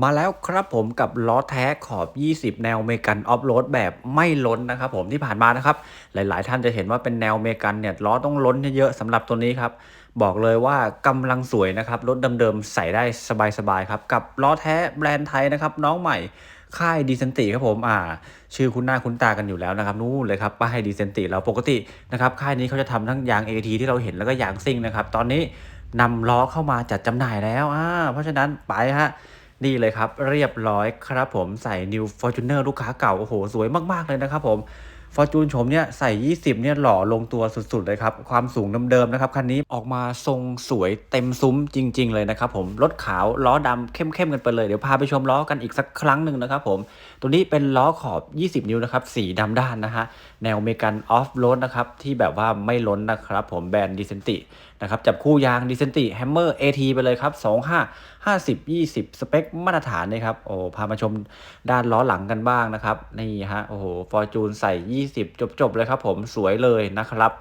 มาแล้วครับผมกับล้อแท้ขอบ 20 แนวเมกันออฟโรดแบบไม่ล้นนะครับผมที่ผ่านมานะครับ หลายๆ ท่านจะเห็นว่าเป็นแนวเมกันเนี่ยล้อต้องล้นเยอะๆสำหรับตัวนี้ครับ บอกเลยว่ากำลังสวยนะครับ รถเดิมๆใส่ได้สบายๆครับ กับล้อแท้แบรนด์ไทยนะครับน้องใหม่ค่ายดีเซนติครับผมอ่า ชื่อคุ้นหน้าคุ้นตากันอยู่แล้วนะครับนู่นเลยครับป้ายดีเซนติเราปกตินะครับค่ายนี้เขาจะทำทั้งยาง AT ที่เราเห็นแล้วก็ยางซิ่งนะครับตอนนี้นำล้อเข้ามาจัดจำหน่ายแล้วอ่าเพราะฉะนั้นไปฮะ นี่เลยครับ เรียบร้อยครับผมใส่ New Fortuner ลูกค้าเก่า โอ้โห สวยมาก ๆ เลยนะครับผม Fortune ชมเนี่ยใส่ 20 เนี่ยหล่อลงตัวสุดๆเลยครับ ความสูงเดิมๆนะครับคันนี้ออกมาทรงสวยเต็มซุ้มจริง ๆ เลยนะครับผม รถขาวล้อดำเข้มๆกันไปเลย เดี๋ยวพาไปชมล้อกันอีกสักครั้งหนึ่งนะครับผม ตัวนี้เป็นล้อขอบ 20 นิ้วนะครับ สีดำด้านนะฮะ แนวเมกันออฟโรดนะครับ ที่แบบว่าไม่ล้นนะครับผมแบรนด์ดิเซนตินะครับจับคู่ยางดิเซนติแฮมเมอร์ AT ไปเลยครับ 25 50 20 สเปคมาตรฐานนะครับโอ้พามาชมด้านล้อหลังกันบ้างนะครับนี่ฮะโอ้โหฟอร์จูนใส่20 จบๆเลยครับผมสวยเลยนะครับ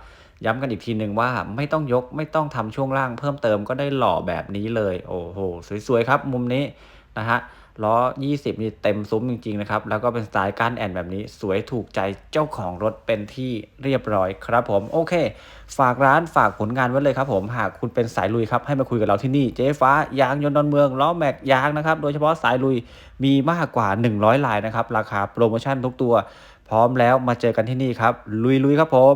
ย้ำกันอีกทีหนึ่งว่าไม่ต้องยกไม่ต้องทำช่วงล่างเพิ่มเติมก็ได้หล่อแบบนี้เลย โอ้โห สวยๆครับ มุมนี้นะฮะ ล้อ 20 นี่เต็มซุ้มจริง ๆ นะครับ แล้วก็เป็นสไตล์ก้านแอนแบบนี้ สวยถูกใจเจ้าของรถเป็นที่เรียบร้อยครับผม โอเค ฝากร้านฝากผลงานไว้เลยครับผม หากคุณเป็นสายลุยครับ ให้มาคุยกับเราที่นี่ เจ๊ฟ้ายางยนต์ดอนเมือง ล้อแม็กยางนะครับ โดยเฉพาะสายลุยมีมากกว่า 100ลายนะครับ ราคาโปรโมชั่นทุกตัว พร้อมแล้วมาเจอกันที่นี่ครับ ลุยๆครับผม